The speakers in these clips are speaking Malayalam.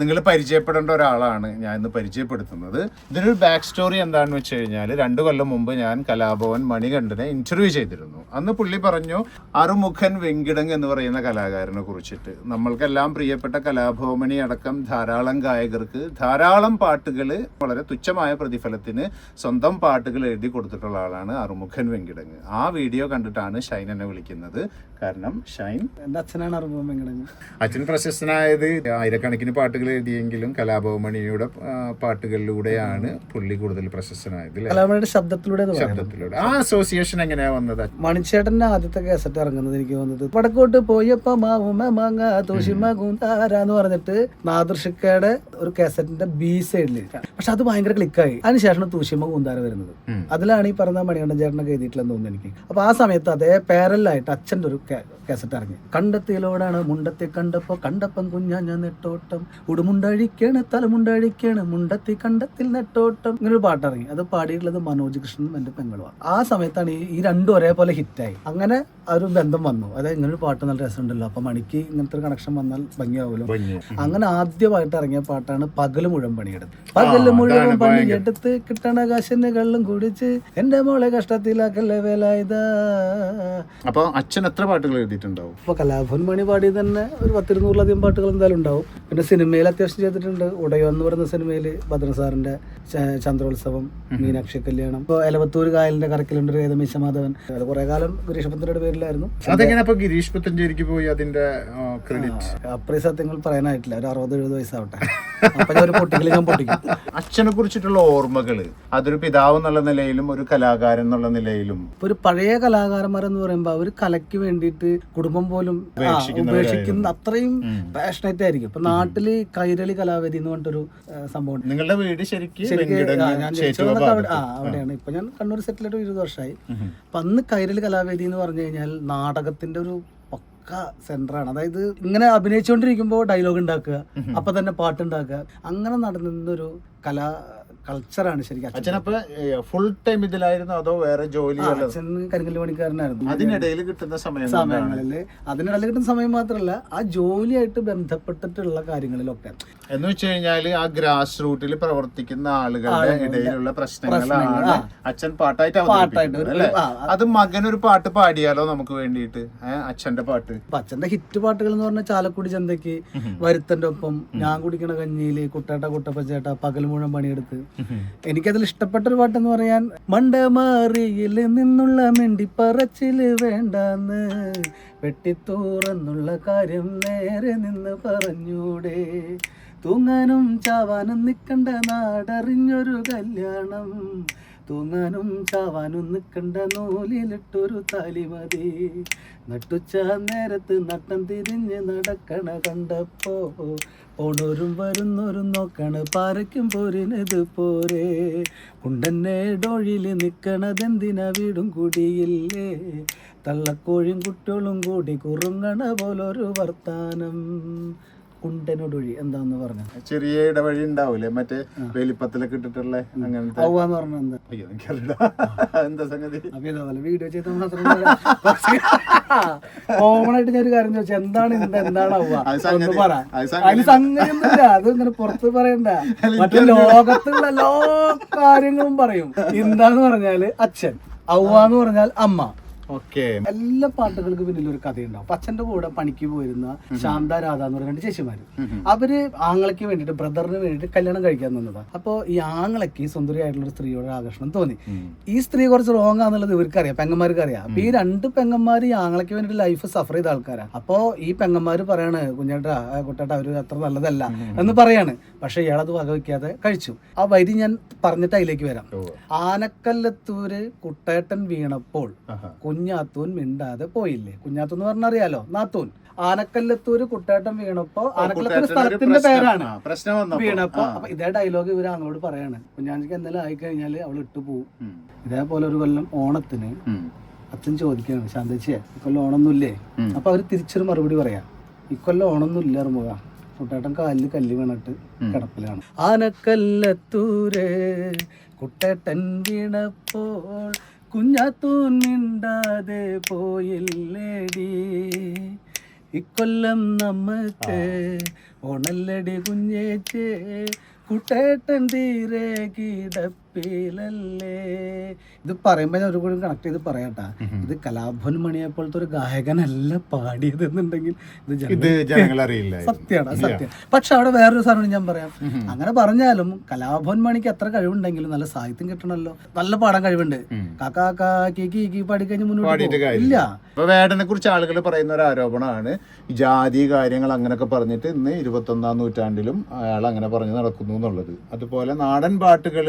നിങ്ങൾ പരിചയപ്പെടേണ്ട ഒരാളാണ് ഞാൻ ഇന്ന് പരിചയപ്പെടുത്തുന്നത്. ഇതിനൊരു ബാക്ക് സ്റ്റോറി എന്താണെന്ന് വെച്ച് കഴിഞ്ഞാൽ രണ്ടു കൊല്ലം മുമ്പ് ഞാൻ കലാഭവൻ മണികണ്ഠനെ ഇന്റർവ്യൂ ചെയ്തിരുന്നു. അന്ന് പുള്ളി പറഞ്ഞു അറുമുഖൻ വെങ്കിടങ് എന്ന് പറയുന്ന കലാകാരനെ കുറിച്ചിട്ട്. നമ്മൾക്കെല്ലാം പ്രിയപ്പെട്ട കലാഭവമണി അടക്കം ധാരാളം ഗായകർക്ക് ധാരാളം പാട്ടുകൾ വളരെ തുച്ഛമായ പ്രതിഫലത്തിന് സ്വന്തം പാട്ടുകൾ എഴുതി കൊടുത്തിട്ടുള്ള ആളാണ് അറുമുഖൻ വെങ്കിടങ് ആ വീഡിയോ കണ്ടിട്ടാണ് ഷൈൻ എന്നെ വിളിക്കുന്നത്. കാരണം ഷൈൻ. എന്റെ അച്ഛനാണ് അറിവ് വെങ്കടങ്ങ് അച്ഛൻ പ്രശസ്തനായത് ആയിരക്കണക്കിന് പാട്ടുകൾ എഴുതിയെങ്കിലും കലാഭവമണിയുടെ പാട്ടുകളിലൂടെയാണ് പുള്ളി കൂടുതൽ പ്രശസ്തനായത് കലാഭവണിയുടെ ശബ്ദത്തിലൂടെ ശബ്ദത്തിലൂടെ. ആ അസോസിയേഷൻ എങ്ങനെയാ വന്നത്? മണിച്ചേട്ടന്റെ ആദ്യത്തെ കേസറ്റ് ഇറങ്ങുന്നത് എനിക്ക് തോന്നുന്നത് വടക്കോട്ട് പോയപ്പോ മാവുമ തോഷിമ ഗുന്താര എന്ന് പറഞ്ഞിട്ട് നാദൃഷിക്കയുടെ ഒരു കേസറ്റിന്റെ ബി സൈഡിൽ പക്ഷെ അത് ഭയങ്കര ക്ലിക്കായി അതിനുശേഷമാണ് തൂഷിമ കൂന്താര വരുന്നത്. അതിലാണ് ഈ പറഞ്ഞ മണികണ്ഠൻ ചേട്ടനൊക്കെ എഴുതിയിട്ടില്ലെന്ന് തോന്നുന്നു എനിക്ക്. അപ്പൊ ആ സമയത്ത് അതേ പാരലായിട്ട് അച്ഛന്റെ ഒരു Okay. കേസറ്റ് ഇറങ്ങി. കണ്ടെത്തിയിലോടാണ് മുണ്ടത്തി കണ്ടപ്പോ കണ്ടപ്പം കുഞ്ഞാഞ്ഞ നെട്ടോട്ടം. ഉടുമുണ്ടഴിക്കാണ് തലമുണ്ടഴിക്കാണ് മുണ്ടത്തി കണ്ടത്തിൽ നെട്ടോട്ടം. ഇങ്ങനെ ഒരു പാട്ട് ഇറങ്ങി അത് പാടിയിട്ടുള്ളത് മനോജ് കൃഷ്ണനും എന്റെ പെങ്ങളുമാണ്. ആ സമയത്താണ് ഈ രണ്ടും ഒരേപോലെ ഹിറ്റായി. അങ്ങനെ ആ ഒരു ബന്ധം വന്നു. അതായത് ഇങ്ങനെ ഒരു പാട്ട് നല്ല രസമുണ്ടല്ലോ. അപ്പൊ മണിക്ക് ഇങ്ങനത്തെ ഒരു കണക്ഷൻ വന്നാൽ ഭംഗിയാവുമല്ലോ. അങ്ങനെ ആദ്യമായിട്ട് ഇറങ്ങിയ പാട്ടാണ് പകൽ മുഴുവൻ പണിയെടുത്ത്. പകൽ മുഴുവൻ പണിയെടുത്ത് കിട്ടണ കാശിന് കള്ളും കുടിച്ച് എന്റെ മോളെ കഷ്ടത്തിലാക്കല്ലേ വേലായുധ. അപ്പൊ അച്ഛൻ എത്ര പാട്ടുകൾ എഴുതിയിട്ടുണ്ടാവും അപ്പൊ കലാഭവൻ മണി പാടി തന്നെ ഒരു പത്തിരുന്നൂറിലധികം പാട്ടുകൾ എന്തായാലും ഉണ്ടാവും. പിന്നെ സിനിമയിൽ അത്യാവശ്യം ചെയ്തിട്ടുണ്ട്. ഉടയോ എന്ന് പറയുന്ന സിനിമയിൽ ഭദ്രൻ സാറിന്റെ ചന്ദ്രോത്സവം മീനാക്ഷി കല്യാണം. ഇപ്പോൾ എലവത്തൂർ കായലിന്റെ കരക്കിലുണ്ട് ഏതമീശ മാധവൻ. അത് കുറെ കാലം ഗിരീഷ് ഗിരീഷപത്രയുടെ പേരിലായിരുന്നു. അതെങ്ങനെ അപ്പൊ ഗിരീഷ് പുത്തഞ്ചേരിക്ക് പോയി അതിന്റെ ക്രെഡിറ്റ് സത്യങ്ങൾ പറയാനായിട്ടില്ല. ഒരു അറുപത് എഴുപത് വയസ്സാവട്ടെ. അപ്പൊ ഞാൻ ഒരു പൊട്ടിക്കൽ ഞാൻ പൊട്ടിക്കും. അച്ഛനെ കുറിച്ചിട്ടുള്ള ഓർമ്മകൾ അതൊരു പിതാവ് എന്നുള്ള നിലയിലും ഒരു കലാകാരൻ എന്നുള്ള നിലയിലും. ഇപ്പൊ ഒരു പഴയ കലാകാരന്മാരെന്ന് പറയുമ്പോൾ അവർ കലയ്ക്ക് വേണ്ടിയിട്ട് കുടുംബം പോലും ആ, ഉപേക്ഷിക്കുന്ന അത്രയും പാഷനേറ്റ് ആയിരിക്കും. ഇപ്പൊ നാട്ടിൽ കൈരളി കലാവേദി എന്ന് പറഞ്ഞിട്ടൊരു ആ, സംഭവം ഉണ്ട്. നിങ്ങളുടെ വീട് ശരിക്കും ശരിക്ക് വെങ്കിടങ്ങ് ആ, ഞാൻ ചേറ്റുവ ജനിച്ചതൊക്കെ അവിടെ ആ അവിടെയാണ്. ഇപ്പൊ ഞാൻ കണ്ണൂർ സെറ്റിലായിട്ട് ഇരുപത് വർഷമായി. അപ്പൊ അന്ന് കൈരളി കലാവേദി എന്ന് പറഞ്ഞു കഴിഞ്ഞാൽ നാടകത്തിന്റെ ഒരു പക്ക സെന്ററാണ് അതായത് ഇങ്ങനെ അഭിനയിച്ചുകൊണ്ടിരിക്കുമ്പോൾ ഡയലോഗ് ഉണ്ടാക്കുക അപ്പൊ തന്നെ പാട്ടുണ്ടാക്കുക. അങ്ങനെ നടന്നൊരു കലാ കൾച്ചറാണ് ശരിക്കും. അച്ഛനപ്പൊ ഫുൾ ടൈം ഇതിലായിരുന്നു അതോ വേറെ ജോലി അച്ഛൻ കരിങ്കല്ല് പണിക്കാരനായിരുന്നു. അതിനിടയിൽ കിട്ടുന്ന സമയം സമയങ്ങളിൽ. അതിനിടയിൽ കിട്ടുന്ന സമയം മാത്രമല്ല ആ ജോലിയായിട്ട് ബന്ധപ്പെട്ടിട്ടുള്ള കാര്യങ്ങളിലൊക്കെ. എന്ന് വെച്ച് കഴിഞ്ഞാൽ ആ ഗ്രാസ് റൂട്ടിൽ പ്രവർത്തിക്കുന്ന ആളുകളുടെ ഇടയിലുള്ള പ്രശ്നങ്ങളാണ് അച്ഛൻ പാട്ടായിട്ട് പാട്ടായിട്ട് അവതരിപ്പിക്കുന്നത് ഒരു- അത് മകനൊരു പാട്ട് പാടിയാലോ നമുക്ക് വേണ്ടിയിട്ട്? അച്ഛന്റെ പാട്ട്. അച്ഛന്റെ ഹിറ്റ് പാട്ടുകൾ എന്ന് പറഞ്ഞാൽ ചാലക്കുടി ചന്തയ്ക്ക് വരുത്തന്റെ ഒപ്പം ഞാൻ കുടിക്കണ കഞ്ഞിയിൽ കുട്ടേട്ട കുട്ടപ്പച്ചേട്ട പകൽ മുഴുവൻ പണിയെടുത്ത്. എനിക്കതിൽ ഇഷ്ടപ്പെട്ട ഒരു പാട്ടെന്ന് പറയാൻ മണ്ടമാറിയിൽ നിന്നുള്ള മിണ്ടിപ്പറച്ചിൽ വേണ്ടാന്ന് വെട്ടിത്തൂറെന്നുള്ള കാര്യം നേരെ നിന്ന് പറഞ്ഞൂടെ. തൂങ്ങാനും ചാവാനും നിൽക്കണ്ട നാടറിഞ്ഞൊരു കല്യാണം തൂങ്ങാനും ചാവാനും നിൽക്കണ്ട നൂലിലിട്ടൊരു താലി മതി. നട്ടുച്ച നേരത്ത് നട്ടം തിരിഞ്ഞ് നടക്കണ കണ്ടപ്പോ ഓണോരും വരുന്നോരും നോക്കണ പാരയ്ക്കും പോരിനത് പോരെ. കുണ്ടന്നെ ഡോഴിൽ നിൽക്കണതെന്തിന വീടും കുടിയില്ലേ? തള്ളക്കോഴിയും കുട്ടികളും കൂടി കുറുങ്ങണ പോലൊരു വർത്താനം. കുണ്ടനൊടൊഴി എന്താന്ന് പറഞ്ഞ? ചെറിയ ഇടവഴി ഉണ്ടാവൂലേ? മറ്റേ വലിപ്പത്തിലൊക്കെ ഇട്ടിട്ടുള്ള അങ്ങനത്തെ ഔവാന്ന് പറഞ്ഞ എന്താ? എനിക്കറിയില്ല. എന്താ സംഗതി? അപ്പൊ ഇതേപോലെ വീഡിയോ ചെയ്ത മാത്രം കോമൺ ആയിട്ട് ഞാൻ ഒരു കാര്യം ചോദിച്ചു എന്താണ് ഇതിന്റെ എന്താണ് സംഗതി- ഒന്ന് പറ. അത് സംഗതി- അതിന് സംഗതിയൊന്നുമില്ല. അത് ഇങ്ങനെ പുറത്ത് പറയണ്ട. മറ്റേ ലോകത്തുള്ള എല്ലാ കാര്യങ്ങളും പറയും. എന്താന്ന് പറഞ്ഞാൽ അച്ഛൻ ഔവ എന്ന് പറഞ്ഞാൽ അമ്മ. ഓക്കെ. എല്ലാ പാട്ടുകൾക്ക് പിന്നിൽ ഒരു കഥയുണ്ടാവും അച്ഛന്റെ കൂടെ പണിക്ക് പോയിരുന്ന ശാന്ത രാധ എന്ന് പറയുന്ന രണ്ട് ചേച്ചിമാര്. അവർ ആങ്ങളയ്ക്ക് വേണ്ടിട്ട് ബ്രദറിന് വേണ്ടിട്ട് കല്യാണം കഴിക്കാൻ നിന്നതാ. അപ്പൊ ഈ ആങ്ങളയ്ക്ക് സുന്ദരിയായിട്ടുള്ള ഒരു സ്ത്രീയോട് ആകർഷണം തോന്നി. ഈ സ്ത്രീ കുറച്ച് റോങ് ആണെന്നുള്ളത് ഇവർക്കറിയാം പെങ്ങന്മാർക്ക് അറിയാം. അപ്പൊ ഈ രണ്ട് പെങ്ങന്മാര് ഈ ആങ്ങളയ്ക്ക് വേണ്ടിട്ട് ലൈഫ് സഫർ ചെയ്ത ആൾക്കാരാ. അപ്പോ ഈ പെങ്ങന്മാര് പറയാണ് കുഞ്ഞേട്ടാ കുട്ടേട്ട കുട്ടേട്ടാ അവർ അത്ര നല്ലതല്ല എന്ന് പറയാണ്. പക്ഷെ ഇയാളത് വകവയ്ക്കാതെ കഴിച്ചു. ആ വരി ഞാൻ പറഞ്ഞിട്ട് അതിലേക്ക് വരാം. ആനക്കല്ലത്തൂര് കുട്ടേട്ടൻ വീണപ്പോൾ കുഞ്ഞാത്തൂൻ മിണ്ടാതെ പോയില്ലേ? കുഞ്ഞാത്തൂൻ എന്ന് പറഞ്ഞാൽ അറിയാലോ നാത്തൂൻ. ആനക്കല്ലത്തൂര് കുട്ടേട്ടം വീണപ്പോ ആനക്കല്ലത്തൂര് സ്ഥലത്തിന്റെ പേരാണ്. വീണപ്പോ. അപ്പൊ ഇതേ ഡയലോഗ് ഇവർ ആങ്ങളോട് പറയാണ്. കുഞ്ഞാഞ്ചിക്ക് എന്തെങ്കിലും ആയിക്കഴിഞ്ഞാൽ അവൾ ഇട്ടു പോവും. ഇതേപോലെ ഒരു കൊല്ലം ഓണത്തിന്. അച്ഛൻ ചോദിക്കുകയാണ്. ശാന്തച്ചിയെ ഇക്കൊല്ലം ഓണൊന്നുമില്ലേ അപ്പൊ അവർ തിരിച്ചൊരു മറുപടി പറയാം. ഇക്കൊല്ലം ഓണൊന്നുമില്ല ഇറങ്ങുക. കുട്ടേട്ടൻ കാലിൽ കല്ല് വീണിട്ട്. കിടപ്പിലാണ്. ആനക്കല്ലത്തൂര് കുട്ടേട്ടൻ വീണപ്പോൾ കുഞ്ഞാത്തൂൻ മിണ്ടാതെ പോയില്ലേടി. ഇക്കൊല്ലം നമുക്ക് ഓണല്ലടി കുഞ്ഞേച്ചേ. കുട്ടേട്ടൻ തീരെ കിടപ്പിലല്ലേ ഇത് പറയുമ്പോ ഞാൻ ഒരു കൂടി കണക്ട് ചെയ്ത് പറയാട്ടാ. ഇത് കലാഭവൻ മണിയെ പോലത്തെ ഒരു ഗായകനല്ല പാടിയത് എന്നുണ്ടെങ്കിൽ ഇത് അറിയില്ല സത്യമാണ് സത്യം പക്ഷെ അവിടെ വേറൊരു സാധനം ഞാൻ പറയാം. അങ്ങനെ പറഞ്ഞാലും കലാഭവൻ മണിക്ക് എത്ര കഴിവുണ്ടെങ്കിലും നല്ല സാഹിത്യം കിട്ടണമല്ലോ നല്ല പാടാൻ കഴിവുണ്ട്. കാക്കാ കാക്കി കീ പാടിക്കഴിഞ്ഞ് മുന്നോട്ട്. ഇല്ല. വേടനെ കുറിച്ച് ആളുകൾ പറയുന്ന ഒരു ആരോപണമാണ്. ജാതി കാര്യങ്ങൾ അങ്ങനെയൊക്കെ പറഞ്ഞിട്ട് ഇന്ന് ഇരുപത്തൊന്നാം നൂറ്റാണ്ടിലും അയാൾ അങ്ങനെ പറഞ്ഞു നടക്കുന്നു എന്നുള്ളത്. അതുപോലെ നാടൻ പാട്ടുകൾ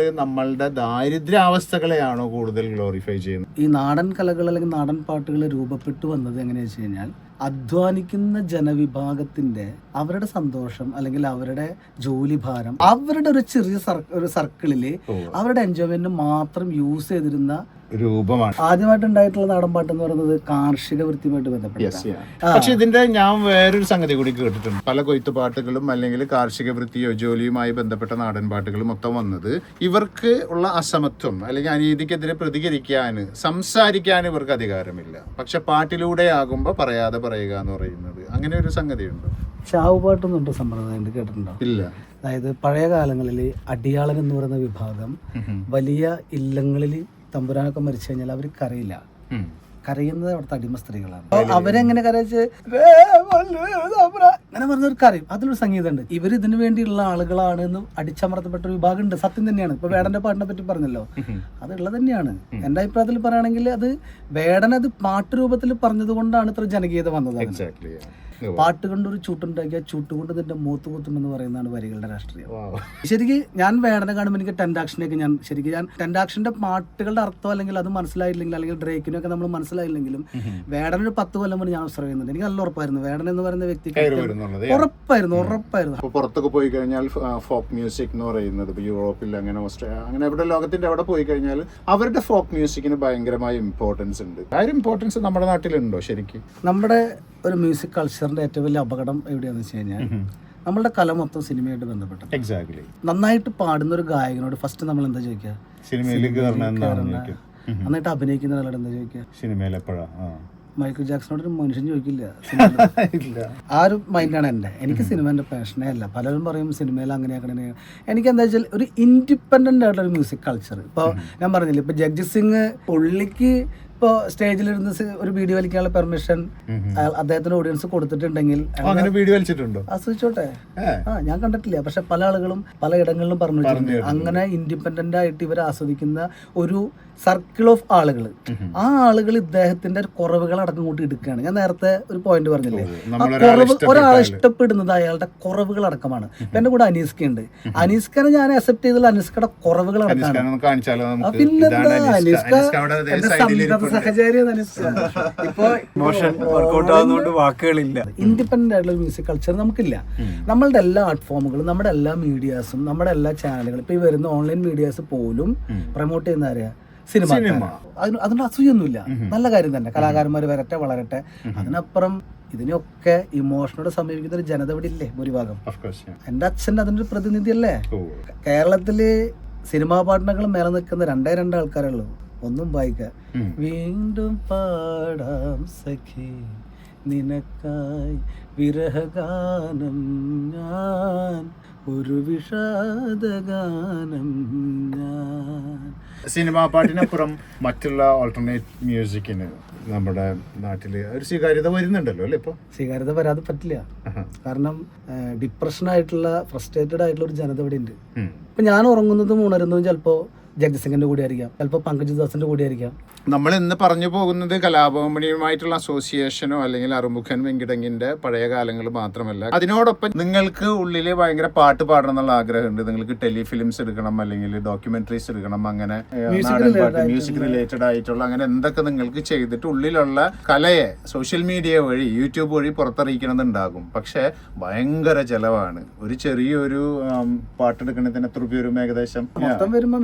നമ്മളുടെ ദാരിദ്ര്യാവസ്ഥകളെയാണോ കൂടുതൽ ഗ്ലോറിഫൈ ചെയ്യുന്നത്? ഈ നാടൻ കലകൾ അല്ലെങ്കിൽ നാടൻ പാട്ടുകൾ രൂപപ്പെട്ടു വന്നത് എങ്ങനെയാ വെച്ച് കഴിഞ്ഞാൽ അധ്വാനിക്കുന്ന ജനവിഭാഗത്തിന്റെ അവരുടെ സന്തോഷം അല്ലെങ്കിൽ അവരുടെ ജോലി ഭാരം അവരുടെ ഒരു ചെറിയ ഒരു സർക്കിളിൽ അവരുടെ എൻജോയ്മെന്റ് മാത്രം യൂസ് ചെയ്തിരുന്ന രൂപമാണ്. ആദ്യമായിട്ട് ഉണ്ടായിട്ടുള്ള നാടൻ പാട്ട് എന്ന് പറയുന്നത് കാർഷിക വൃത്തിയുമായിട്ട് ബന്ധപ്പെട്ട പക്ഷെ ഇതിന്റെ ഞാൻ വേറൊരു സംഗതി കൂടി കേട്ടിട്ടുണ്ട്. പല കൊയ്ത്തു പാട്ടുകളും അല്ലെങ്കിൽ കാർഷിക വൃത്തിയോ ജോലിയുമായി ബന്ധപ്പെട്ട നാടൻപാട്ടുകളും മൊത്തം വന്നത് ഇവർക്ക് ഉള്ള അസമത്വം അല്ലെങ്കിൽ അനീതിക്കെതിരെ പ്രതികരിക്കാൻ സംസാരിക്കാൻ ഇവർക്ക് അധികാരമില്ല. പക്ഷെ പാട്ടിലൂടെ ആകുമ്പോൾ പറയാതെ പറയുക എന്ന് പറയുന്നത് അങ്ങനെ ഒരു സംഗതിയുണ്ട്. ചാവുപാട്ടൊന്നുണ്ട് സമ്പ്രദായം? കേട്ടിട്ടുണ്ടോ? ഇല്ല. അതായത് പഴയ കാലങ്ങളിൽ അടിയാളൻ എന്ന് പറയുന്ന വിഭാഗം വലിയ ഇല്ലങ്ങളിൽ തമ്പുരാനൊക്കെ മരിച്ചു കഴിഞ്ഞാൽ അവർ കരയില്ല. കരയുന്നത് അവിടുത്തെ അടിമ സ്ത്രീകളാണ്. അവരെങ്ങനെ കരച്ച് അങ്ങനെ പറഞ്ഞൊരു കരയും. അതിലൊരു സംഗീതമുണ്ട്. ഇവർ ഇതിനു വേണ്ടിയുള്ള ആളുകളാണ് എന്ന് അടിച്ചമർത്തപ്പെട്ട ഒരു വിഭാഗം ഉണ്ട് സത്യം തന്നെയാണ്. ഇപ്പൊ വേടന്റെ പാട്ടിനെ പറ്റി പറഞ്ഞല്ലോ. അതുള്ളത് തന്നെയാണ്. എന്റെ അഭിപ്രായത്തിൽ പറയുകയാണെങ്കിൽ അത് വേടൻ അത് പാട്ട് രൂപത്തിൽ പറഞ്ഞത് കൊണ്ടാണ് ഇത്ര ജനകീയത വന്നത്. പാട്ട് കണ്ടൊരു ഒരു ചൂട്ടുണ്ടാക്കിയ ചൂട്ടുകൊണ്ട് നിന്റെ മൂത്ത് കുത്തുമെന്ന് പറയുന്നതാണ് വരികളുടെ രാഷ്ട്രീയം. ശരിക്ക് ഞാൻ വേടനെ കാണുമ്പോൾ എനിക്ക് ടെൻഡാക്ഷനെയൊക്കെ ഞാൻ ശരിക്കും ഞാൻ ടെൻഡാക്ഷന്റെ പാട്ടുകളുടെ അർത്ഥം അല്ലെങ്കിൽ അത് മനസ്സിലായില്ലെങ്കിൽ അല്ലെങ്കിൽ ഡ്രേക്കിനൊക്കെ നമ്മൾ മനസ്സിലായില്ലെങ്കിലും വേടൻ ഒരു പത്ത് കൊല്ലം മുന്നേ ഞാൻ ഒബ്സർവ് ചെയ്യുന്നുണ്ട്. എനിക്ക് നല്ല ഉറപ്പായിരുന്നു. വേടൻ എന്ന് പറയുന്ന വ്യക്തി കയറി ഉറപ്പായിരുന്നു ഉറപ്പായിരുന്നു. അപ്പോൾ പുറത്തൊക്കെ പോയി കഴിഞ്ഞാൽ ഫോക്ക് മ്യൂസിക് എന്ന് പറയുന്നത് ഇപ്പോൾ യൂറോപ്പിൽ അങ്ങനെ ഓസ്ട്രേലിയ അങ്ങനെ എവിടെ ലോകത്തിന്റെ അവിടെ പോയി കഴിഞ്ഞാൽ അവരുടെ ഫോക്ക് മ്യൂസിക്കിന് ഭയങ്കരമായ ഇമ്പോർട്ടൻസ് ഉണ്ട്. ആ ഒരു ഇമ്പോർട്ടൻസ് നമ്മുടെ നാട്ടിലുണ്ടോ ശരിക്കും? നമ്മുടെ ഒരു മ്യൂസിക് കൾച്ചറിന്റെ ഏറ്റവും വലിയ അപകടം എവിടെയാണെന്ന് വെച്ച് കഴിഞ്ഞാൽ നമ്മളുടെ കല മൊത്തം സിനിമയായിട്ട് ബന്ധപ്പെട്ട എക്സാക്ട്ലി നന്നായിട്ട് പാടുന്ന ഒരു ഗായകനോട് ഫസ്റ്റ് നമ്മൾ എന്താ ചോദിക്കുക? സിനിമയിലേക്ക് നന്നായിട്ട് അഭിനയിക്കുന്ന ആളോട് എന്താ ചോദിക്കുക? സിനിമയിൽ എപ്പോഴാ? മൈക്കിൾ ജാക്സണോട് ഒരു മനുഷ്യൻ ചോദിക്കില്ല. ആ ഒരു മൈൻഡാണ് എന്റെ. എനിക്ക് സിനിമേന്റെ പാഷനേ അല്ല. പലരും പറയും സിനിമയിൽ അങ്ങനെയാക്കണേ എനിക്ക് എന്താ വെച്ചാൽ ഒരു ഇൻഡിപെൻഡന്റ് ആയിട്ടുള്ള ഒരു മ്യൂസിക് കൾച്ചർ ഇപ്പോൾ ഞാൻ പറഞ്ഞില്ല ഇപ്പോൾ ജഗ്ജിത് സിംഗ് പുള്ളിക്ക് ഇപ്പോൾ സ്റ്റേജിലിരുന്ന് ഇരുന്ന് ഒരു വീഡിയോ വലിക്കാനുള്ള പെർമിഷൻ അദ്ദേഹത്തിന് ഓഡിയൻസ് കൊടുത്തിട്ടുണ്ടെങ്കിൽ അങ്ങനെ വീഡിയോ വലിച്ചിട്ടുണ്ടോ? ആസ്വദിച്ചോട്ടെ ആ ഞാൻ കണ്ടിട്ടില്ല. പക്ഷെ പല ആളുകളും പല ഇടങ്ങളിലും പറഞ്ഞു അങ്ങനെ ഇൻഡിപെൻഡന്റ് ആയിട്ട് ഇവർ ആസ്വദിക്കുന്ന ഒരു സർക്കിൾ ഓഫ് ആളുകൾ ആ ആളുകൾ ഇദ്ദേഹത്തിന്റെ കുറവുകൾ അടക്കം കൂട്ടി എടുക്കുകയാണ്. ഞാൻ നേരത്തെ ഒരു പോയിന്റ് പറഞ്ഞില്ലേ? ആ കുറവ് ഒരാളെ ഇഷ്ടപ്പെടുന്നത് അയാളുടെ കുറവുകൾ അടക്കമാണ്. എന്റെ കൂടെ അനീസ്ക ഉണ്ട്. അനീസ്കനെ ഞാൻ അക്സെപ്റ്റ് ചെയ്തത് അനീസ്കയുടെ കുറവുകൾ അടക്കമാണ് അനിസ്കാനെ കാണിച്ചാലോ നമുക്ക്? പിന്നെന്താ? ഇതാണ് അനീസ്ക. ഇപ്പൊ വാക്കുകളില്ല. ഇൻഡിപെൻഡന്റ് ആയിട്ടുള്ള മ്യൂസിക് കൾച്ചർ നമുക്കില്ല. നമ്മളുടെ എല്ലാ ആർട്ട് ഫോമുകളും നമ്മുടെ എല്ലാ മീഡിയാസും നമ്മുടെ എല്ലാ ചാനലുകളും ഇപ്പൊ ഈ വരുന്ന ഓൺലൈൻ മീഡിയാസ് പോലും പ്രൊമോട്ട് ചെയ്യുന്ന ആരെയാ? സിനിമ. അതിന് അതിന് അസൂയൊന്നുമില്ല. നല്ല കാര്യം തന്നെ. കലാകാരന്മാർ വരട്ടെ വളരട്ടെ. അതിനപ്പുറം ഇതിനൊക്കെ ഇമോഷനോട് സമീപിക്കുന്ന ഒരു ജനത ഇവിടെ ഇല്ലേ ഭൂരിഭാഗം? എന്റെ. എന്റെ അച്ഛൻ അതിന്റെ ഒരു പ്രതിനിധിയല്ലേ. കേരളത്തിൽ സിനിമാ പാട്ടിനകൾ മേലെ നിൽക്കുന്ന രണ്ടേ രണ്ട് ആൾക്കാരേ ഉള്ളൂ. ഒന്നും വായിക്ക. വീണ്ടും പാടാം സഖി നിനക്കായി വിരഹഗാനം ഞാൻ ഒരു വിഷാദഗാനം ഞാൻ. സിനിമാ പാട്ടിനപ്പുറം മറ്റുള്ള ഓൾട്ടർനേറ്റ് മ്യൂസിക്കിന് നമ്മുടെ നാട്ടിൽ ഒരു സ്വീകാര്യത വരുന്നുണ്ടല്ലോ അല്ലേ ഇപ്പൊ? സ്വീകാര്യത വരാതെ പറ്റില്ല. കാരണം ഡിപ്രഷൻ ആയിട്ടുള്ള ഫ്രസ്ട്രേറ്റഡ് ആയിട്ടുള്ള ഒരു ജനത ഇവിടെ ഉണ്ട്. ഇപ്പൊ ഞാൻ ഉറങ്ങുന്നതും ഉണരുന്നതും ചിലപ്പോൾ ജഗദീഷ് സിംഗിന്റെ കൂടെ ആയിരിക്കാം ചിലപ്പോൾ പങ്കജ് ദാസിന്റെ കൂടെ ആയിരിക്കാം. നമ്മൾ ഇന്ന് പറഞ്ഞു പോകുന്നത് കലാഭവമണിയുമായിട്ടുള്ള അസോസിയേഷനോ അല്ലെങ്കിൽ അറുമുഖൻ വെങ്കിടങ്ങിന്റെ പഴയ കാലങ്ങൾ മാത്രമല്ല. അതിനോടൊപ്പം നിങ്ങൾക്ക് ഉള്ളിൽ ഭയങ്കര പാട്ട് പാടണം എന്നുള്ള ആഗ്രഹമുണ്ട്. നിങ്ങൾക്ക് ടെലിഫിലിംസ് എടുക്കണം അല്ലെങ്കിൽ ഡോക്യുമെന്ററീസ് എടുക്കണം. അങ്ങനെ നാടൻ പാട്ട് മ്യൂസിക് റിലേറ്റഡ് ആയിട്ടുള്ള അങ്ങനെ എന്തൊക്കെ നിങ്ങൾക്ക് ചെയ്തിട്ട് ഉള്ളിലുള്ള കലയെ സോഷ്യൽ മീഡിയ വഴി യൂട്യൂബ് വഴി പുറത്തറിയിക്കണമെന്നുണ്ടാകും പക്ഷെ ഭയങ്കര ചെലവാണ്. ഒരു ചെറിയൊരു പാട്ട് പാട്ടെടുക്കണതിന് എത്ര രൂപ വരും ഏകദേശം?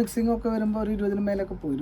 മിക്സിംഗ് ഒക്കെ വരുമ്പോൾ ഇരുപതിന് മേലൊക്കെ പോയി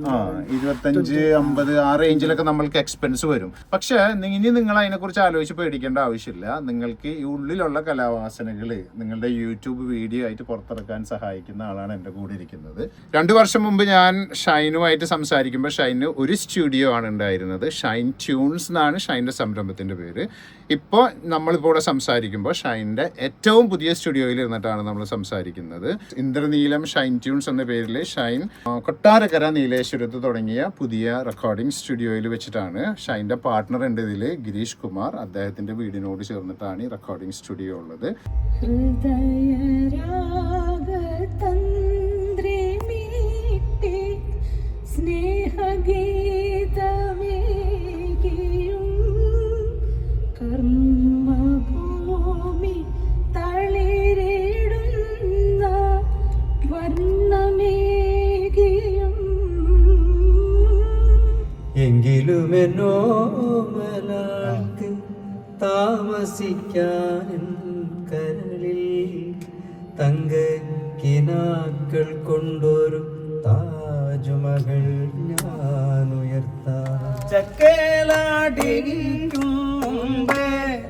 ഇരുപത്തഞ്ച് അമ്പത് ആ റേഞ്ചിലൊക്കെ നമ്മൾക്ക് എക്സ്പെൻസ് വരും. പക്ഷെ ഇനി നിങ്ങൾ അതിനെക്കുറിച്ച് ആലോചിച്ച് പേടിക്കേണ്ട ആവശ്യമില്ല. നിങ്ങൾക്ക് ഈ ഉള്ളിലുള്ള കലാവാസനകൾ നിങ്ങളുടെ യൂട്യൂബ് വീഡിയോ ആയിട്ട് പുറത്തിറക്കാൻ സഹായിക്കുന്ന ആളാണ് എന്റെ കൂടെ ഇരിക്കുന്നത്. രണ്ടു വർഷം മുമ്പ് ഞാൻ ഷൈനുമായിട്ട് സംസാരിക്കുമ്പോൾ ഷൈന് ഒരു സ്റ്റുഡിയോ ആണ് ഉണ്ടായിരുന്നത്. ഷൈൻ ട്യൂൺസ് എന്നാണ് ഷൈന്റെ സംരംഭത്തിന്റെ പേര്. ഇപ്പോൾ നമ്മളിപ്പോൾ ഇവിടെ സംസാരിക്കുമ്പോൾ ഷൈന്റെ ഏറ്റവും പുതിയ സ്റ്റുഡിയോയിൽ ഇരുന്നിട്ടാണ് നമ്മൾ സംസാരിക്കുന്നത്. ഇന്ദ്രനീലം ഷൈൻ ട്യൂൺസ് എന്ന പേരിൽ ഷൈൻ കൊട്ടാരക്കര നീലേശ്വരത്ത് തുടങ്ങിയ പുതിയ റെക്കോർഡിംഗ് സ്റ്റുഡിയോയിൽ വെച്ചിട്ടാണ് ഷൈന്റെ പാർട്ട്ണർ ഉണ്ട് ഇതിൽ ഗിരീഷ് കുമാർ. അദ്ദേഹത്തിന്റെ വീടിനോട് ചേർന്നിട്ടാണ് ഈ റെക്കോർഡിംഗ് സ്റ്റുഡിയോ ഉള്ളത്.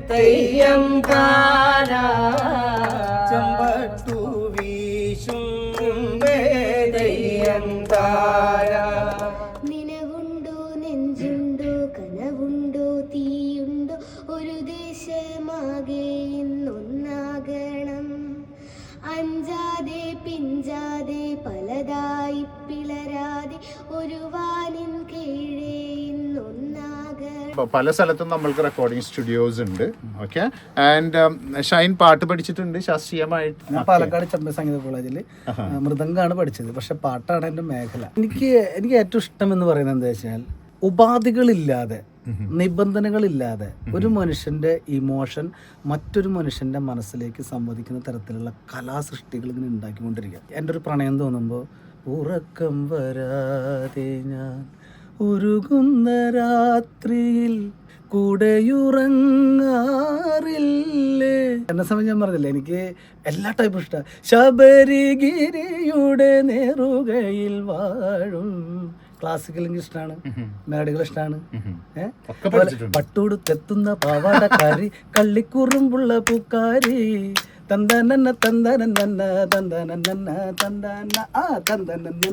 മുമ്പേ തെയ്യം പല സ്ഥലത്തും നമ്മൾക്ക് റെക്കോർഡിംഗ് സ്റ്റുഡിയോസ് ഉണ്ട്. ഓക്കെ ആൻഡ് ഷൈൻ പാട്ട് പഠിച്ചിട്ടുണ്ട് ശാസ്ത്രീയമായിട്ട്. ഞാൻ പാലക്കാട് ചമ്പ സംഗീത കോളേജിൽ മൃദംഗമാണ് പഠിച്ചത്. പക്ഷെ പാട്ടാണ് എന്റെ മേഖല. എനിക്ക് എനിക്ക് ഏറ്റവും ഇഷ്ടം എന്ന് പറയുന്നത് എന്താ വെച്ചാൽ ഉപാധികളില്ലാതെ നിബന്ധനകളില്ലാതെ ഒരു മനുഷ്യന്റെ ഇമോഷൻ മറ്റൊരു മനുഷ്യന്റെ മനസ്സിലേക്ക് സംവദിക്കുന്ന തരത്തിലുള്ള കലാസൃഷ്ടികൾ ഇങ്ങനെ ഉണ്ടാക്കിക്കൊണ്ടിരിക്കുക എന്റെ ഒരു പ്രണയം തോന്നുമ്പോൾ ഉറക്കം വരാതെ ഞാൻ ഉരുകുന്ന രാത്രിയിൽ കൂടെയുറങ്ങാറില്ലേ? എന്നെ സമയം ഞാൻ പറഞ്ഞില്ല എനിക്ക് എല്ലാ ടൈപ്പും ഇഷ്ടമാണ് ശബരിഗിരിയുടെ നേറുകയിൽ വാഴും. ക്ലാസിക്കൽ എനിക്ക് ഇഷ്ടമാണ് മെലഡികൾ ഇഷ്ടമാണ് പട്ടൂട് തെത്തുന്ന പാവാടക്കാരി കള്ളിക്കുറുമ്പുള്ള പൂക്കാരി തന്തനന്ന തന്തനന്ന തന്തനന്ന തന്തന ആ തന്തനന്ന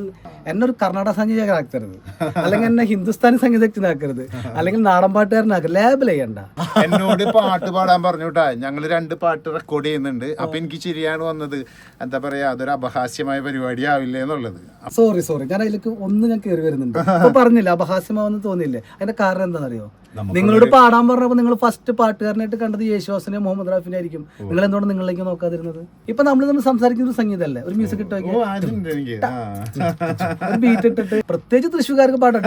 എന്നൊരു കർണാടക സംഗീതക്കാരാക്കരുത് അല്ലെങ്കിൽ എന്നെ ഹിന്ദുസ്ഥാനി സംഗീതജ്ഞനാക്കരുത് അല്ലെങ്കിൽ നാടൻ പാട്ടുകാരനാക്കരുത്. ലേബൽ ചെയ്യണ്ട. എന്നോട് പാട്ട് പാടാൻ പറഞ്ഞു കേട്ടാ ഞങ്ങൾ രണ്ട് പാട്ട് റെക്കോർഡ് ചെയ്യുന്നുണ്ട്. അപ്പൊ എനിക്ക് ശരിയാണ് വന്നത്. എന്താ പറയാ അതൊരു അപഹാസ്യമായ പരിപാടി ആവില്ലേ എന്നുള്ളത്. സോറി സോറി ഞാൻ അതിലേക്ക് ഒന്ന് ഞാൻ കയറി വരുന്നുണ്ട്. അപ്പൊ പറഞ്ഞില്ല അപഹാസ്യമാവെന്ന് തോന്നിയില്ലേ? അതിന്റെ കാരണം എന്താണെന്നറിയോ? നിങ്ങളോട് പാടാൻ പറഞ്ഞപ്പോ നിങ്ങൾ ഫസ്റ്റ് പാട്ടുകാരനായിട്ട് കണ്ടത് യേശുവാസിനെ മുഹമ്മദ് റാഫിനെ ആയിരിക്കും. നിങ്ങൾ എന്തുകൊണ്ട് നിങ്ങളിലേക്ക് നോക്കാതിരുന്നത്. ഇപ്പൊ നമ്മൾ നമ്മൾ സംസാരിക്കുന്ന ഒരു സംഗീതമല്ലേ ഒരു മ്യൂസിക് ഇട്ട് ഒരു ബീറ്റ് ഇട്ടിട്ട് പ്രത്യേകിച്ച് തൃശ്ശൂർക്കാർക്ക് പാട്ടാ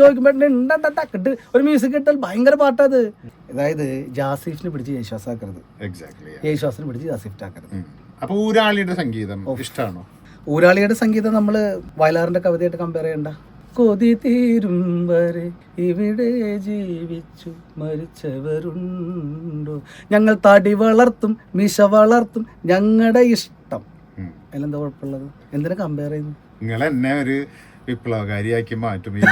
ചോദിക്കുമ്പോട്ട് ഒരു മ്യൂസിക് ഇട്ടാൽ ഭയങ്കര പാട്ടത് അതായത് ജാസിഫിനെ പിടിച്ച് യേശുദാസാക്കരുത് എക്സാക്ട്ലി യേശുദാസിനെ പിടിച്ച് ജാസിഫ്റ്റ് ആക്കരുത് അപ്പൊ ഊരാളിയുടെ സംഗീതം ഇഷ്ടമാണോ ഊരാളിയുടെ സംഗീതം നമ്മൾ വയലാറിന്റെ കവിതയായിട്ട് കമ്പയർ ചെയ്യണ്ട. കൊതി തീരും വരെ ഇവിടെ ജീവിച്ചു മരിച്ചവരുണ്ടോ? ഞങ്ങൾ തടി വളർത്തും മിശ വളർത്തും ഞങ്ങളുടെ ഇഷ്ടം. അതിലെന്താ കുഴപ്പമുള്ളത്? എന്തിനാ കമ്പയർ ചെയ്യുന്നു? നിങ്ങൾ എന്നെ ഒരു വിപ്ലവകാരിയാക്കി മാറ്റും ഈ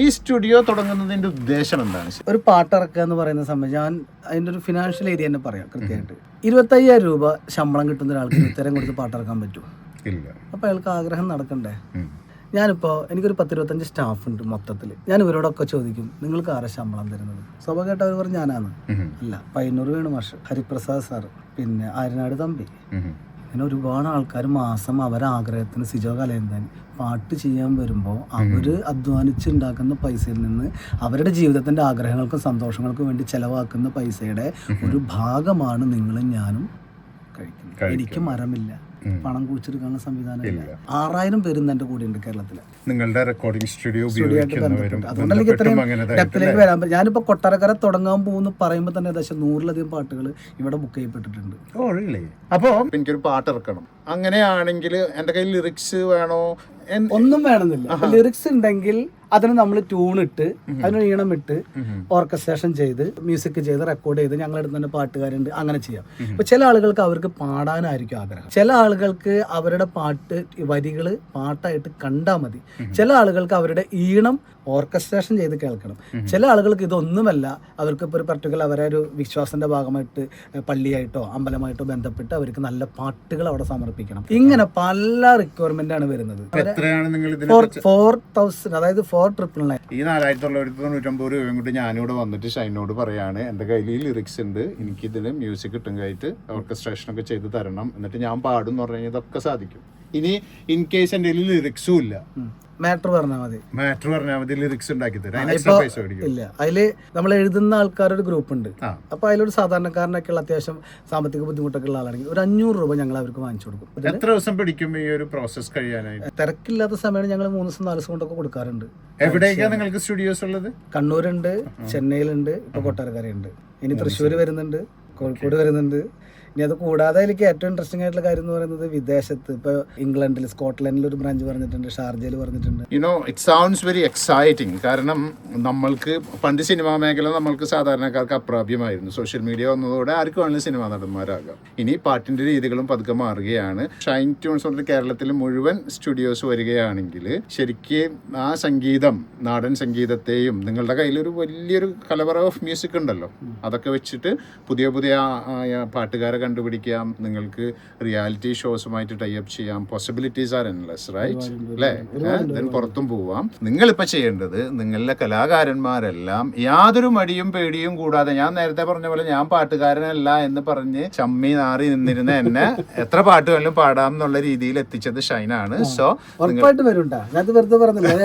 ഈ സ്റ്റുഡിയോ തുടങ്ങുന്നതിന്റെ ഉദ്ദേശം എന്താണ്? ഒരു പാട്ട് ഇറക്കുക എന്ന് പറയുന്ന സമയം ഞാൻ അതിന്റെ ഒരു ഫിനാൻഷ്യൽ ഏരിയ തന്നെ പറയാം കൃത്യമായിട്ട്. ഇരുപത്തയ്യായിരം രൂപ ശമ്പളം കിട്ടുന്ന ഒരാൾക്ക് ഇത്തരം കൊടുത്ത് പാട്ടിറക്കാൻ പറ്റുമോ? ഇല്ല. അപ്പോൾ അയാൾക്ക് ആഗ്രഹം നടക്കണ്ടേ? ഞാനിപ്പോ ഞാനിപ്പോൾ എനിക്കൊരു പത്തിരുപത്തഞ്ച് സ്റ്റാഫ് ഉണ്ട് മൊത്തത്തിൽ ഞാൻ ഇവരോടൊക്കെ ചോദിക്കും നിങ്ങൾക്ക് ആരാ ശമ്പളം തരുന്നത്? സ്വാഭാവികമായിട്ട് അവർ പറഞ്ഞു ഞാനാണ്. അല്ല പയ്യന്നൂർ വേണു മാഷ് ഹരിപ്രസാദ് സാർ പിന്നെ ആര്യനാട് തമ്പി. അങ്ങനെ ഒരുപാട് ആൾക്കാർ മാസം അവരാഗ്രഹത്തിന് സിജോ കലയന്തൻ പാട്ട് ചെയ്യാൻ വരുമ്പോൾ അവർ അധ്വാനിച്ചുണ്ടാക്കുന്ന പൈസയിൽ നിന്ന് അവരുടെ ജീവിതത്തിന്റെ ആഗ്രഹങ്ങൾക്കും സന്തോഷങ്ങൾക്കും വേണ്ടി ചിലവാക്കുന്ന പൈസയുടെ ഒരു ഭാഗമാണ് നിങ്ങളും ഞാനും കഴിക്കുന്നത്. എനിക്ക് മരമില്ല. പണം കുഴിച്ചെടുക്കാനുള്ള സംവിധാനം. ആറായിരം പേരും എന്റെ കൂടെ ഉണ്ട് കേരളത്തിൽ നിങ്ങളുടെ റെക്കോർഡിംഗ് സ്റ്റുഡിയോ അതുകൊണ്ടല്ലേ എനിക്ക് ഇത്രയും ഡെപ്തിലേക്ക് വരാൻ പറ്റും ഞാനിപ്പോൾ കൊട്ടാരക്കര തുടങ്ങാൻ പോകുന്നു പറയുമ്പോൾ തന്നെ ഏകദേശം നൂറിലധികം പാട്ടുകൾ ഇവിടെ ബുക്ക് ചെയ്യപ്പെട്ടിട്ടുണ്ട്. ഓ അപ്പോൾ അപ്പോ എനിക്കൊരു പാട്ട് ഇറക്കണം. അങ്ങനെയാണെങ്കിൽ എന്റെ കയ്യിൽ ലിറിക്സ് വേണോ? ഒന്നും വേണമെന്നില്ല. ലിറിക്സ് ഉണ്ടെങ്കിൽ അതിന് നമ്മൾ ട്യൂൺ ഇട്ട് അതിന് ഈണം ഇട്ട് ഓർക്കസ്ട്രേഷൻ ചെയ്ത് മ്യൂസിക് ചെയ്ത് റെക്കോർഡ് ചെയ്ത് ഞങ്ങളുടെ അടുത്ത് തന്നെ പാട്ടുകാരുണ്ട്. അങ്ങനെ ചെയ്യാം. ഇപ്പൊ ചില ആളുകൾക്ക് അവർക്ക് പാടാനായിരിക്കും ആഗ്രഹം. ചില ആൾ ആളുകൾക്ക് അവരുടെ പാട്ട് വരികൾ പാട്ടായിട്ട് കണ്ടാൽ മതി. ചില ആളുകൾക്ക് അവരുടെ ഈണം ഓർക്കസ്ട്രേഷൻ ചെയ്ത് കേൾക്കണം. ചില ആളുകൾക്ക് ഇതൊന്നുമല്ല. അവർക്ക് ഇപ്പോൾ ഒരു പർട്ടിക്കുലർ അവരെ ഒരു വിശ്വാസത്തിന്റെ ഭാഗമായിട്ട് പള്ളിയായിട്ടോ അമ്പലമായിട്ടോ ബന്ധപ്പെട്ട് അവർക്ക് നല്ല പാട്ടുകൾ അവിടെ സമർപ്പിക്കണം. ഇങ്ങനെ പല റിക്വയർമെന്റ് ആണ് വരുന്നത്. ഫോർ തൗസൻഡ് അതായത് ഫോർ ട്രിപ്പിൾ നയൻ ഈ നാലായിരത്തി തൊള്ളായിരത്തി തൊണ്ണൂറ്റൊമ്പത് രൂപയും കൊണ്ട് ഞാനിവിടെ വന്നിട്ട് ഷൈനോട് പറയാണ്. എന്റെ കയ്യിൽ ഈ ലിറിക്സ് ഉണ്ട്. എനിക്ക് ഇതിന് മ്യൂസിക് കിട്ടുന്നതായിട്ട് ഓർക്കസ്ട്രേഷൻ ഒക്കെ ചെയ്ത് തരണം. എന്നിട്ട് ഞാൻ പാടും എന്ന് പറഞ്ഞു കഴിഞ്ഞാൽ ഇതൊക്കെ സാധിക്കും. ഇനി ഇൻ കേസ് എന്റെ കയ്യിൽ ലിറിക്സും ഇല്ല. മാറ്റർ പറഞ്ഞാൽ മതി. മാറ്റർ പറഞ്ഞാൽ മതി ലിറിക്സ് ഉണ്ടാക്കി തരാം. ഇല്ല. അതിൽ നമ്മൾ എഴുതുന്ന ആൾക്കാരൊരു ഗ്രൂപ്പ് ഉണ്ട്. അപ്പൊ അതിലൊരു സാധാരണക്കാരനൊക്കെ ഉള്ള അത്യാവശ്യം സാമ്പത്തിക ബുദ്ധിമുട്ടൊക്കെ ഉള്ള ആളാണെങ്കിൽ ഒരു അഞ്ഞൂറ് രൂപ ഞങ്ങൾ അവർക്ക് വാങ്ങിച്ചു കൊടുക്കും. എത്ര ദിവസം പിടിക്കും ഈ ഒരു പ്രോസസ് കഴിയാനായിട്ട്? തിരക്കില്ലാത്ത സമയം ഞങ്ങൾ മൂന്ന് ദിവസം നാല് ദിവസം കൊണ്ടൊക്കെ കൊടുക്കാറുണ്ട്. എവിടേക്കാണ് നിങ്ങൾക്ക് സ്റ്റുഡിയോസ് ഉള്ളത്? കണ്ണൂരുണ്ട് ചെന്നൈയിലുണ്ട് ഇപ്പൊ കൊട്ടാരക്കരയുണ്ട്. ഇനി തൃശ്ശൂർ വരുന്നുണ്ട് കോഴിക്കോട് വരുന്നുണ്ട്. ഇനി അത് കൂടാതെ എനിക്ക് ഏറ്റവും ഇൻട്രസ്റ്റിംഗ് ആയിട്ടുള്ള കാര്യം എന്ന് പറയുന്നത് വിദേശത്ത്. ഇപ്പൊ ഇംഗ്ലണ്ടിൽ സ്കോട്ട്ലൻഡിൽ ഒരു ബ്രാഞ്ച് പറഞ്ഞിട്ടുണ്ട് ഷാർജയിൽ പറഞ്ഞിട്ടുണ്ട്. You know it sounds very exciting കാരണം നമ്മൾക്ക് പണ്ട് സിനിമാ മേഖല നമ്മൾക്ക് സാധാരണക്കാർക്ക് അപ്രാപ്യമായിരുന്നു. സോഷ്യൽ മീഡിയ വന്നതോടെ ആർക്ക് വേണമെങ്കിലും സിനിമാ നടന്മാരാകാം. ഇനി പാട്ടിന്റെ രീതികളും പതുക്കെ മാറുകയാണ്. ഷൈൻ ട്യൂൺസ് പറഞ്ഞ കേരളത്തിൽ മുഴുവൻ സ്റ്റുഡിയോസ് വരികയാണെങ്കിൽ ശരിക്കും ആ സംഗീതം നാടൻ സംഗീതത്തെയും നിങ്ങളുടെ കയ്യിലൊരു വലിയൊരു കലവറ ഓഫ് മ്യൂസിക് ഉണ്ടല്ലോ. അതൊക്കെ വെച്ചിട്ട് പുതിയ പുതിയ പാട്ടുകാരെ കണ്ടുപിടിക്കാം. നിങ്ങൾക്ക് റിയാലിറ്റി ഷോസുമായിട്ട് ടൈപ്പ് ചെയ്യാം. പോസിബിലിറ്റീസ് ആർ എൻലെസ് റൈറ്റ് അല്ലേ ദെൻ പുറത്തും പോവാം. നിങ്ങളിപ്പോൾ ചെയ്യേണ്ടത് നിങ്ങളിലെ കലാകാരന്മാരെല്ലാം യാതൊരു മടിയും പേടിയും കൂടാതെ ഞാൻ നേരത്തെ പറഞ്ഞ പോലെ ഞാൻ പാട്ടുകാരനല്ല എന്ന് പറഞ്ഞ് ചമ്മി നാറി നിന്നിരുന്ന എന്നെ എത്ര പാട്ട് വേണമെങ്കിലും പാടാം എന്നുള്ള രീതിയിൽ എത്തിച്ചത് ഷൈനാണ് സോ ഉറപ്പായിട്ട് ഞാനത് വെറുതെ പറഞ്ഞില്ല.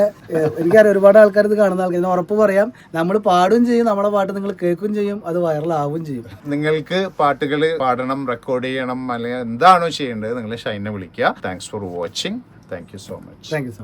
എനിക്കറിയാം ഒരുപാട് ആൾക്കാർ ഇത് കാണുന്ന ആൾക്കാർ ഉറപ്പ് പറയാം നമ്മൾ പാടും ചെയ്യും നമ്മളെ പാട്ട് നിങ്ങൾ കേൾക്കും ചെയ്യും അത് വൈറലാവും ചെയ്യും. നിങ്ങൾക്ക് പാട്ടുകൾ പാടണം റെക്കോർഡ് ചെയ്യണം അല്ലെങ്കിൽ എന്താണോ ചെയ്യേണ്ടത് നിങ്ങൾ ഷൈനെ വിളിക്കുക. Thanks for watching thank you so much thank you so much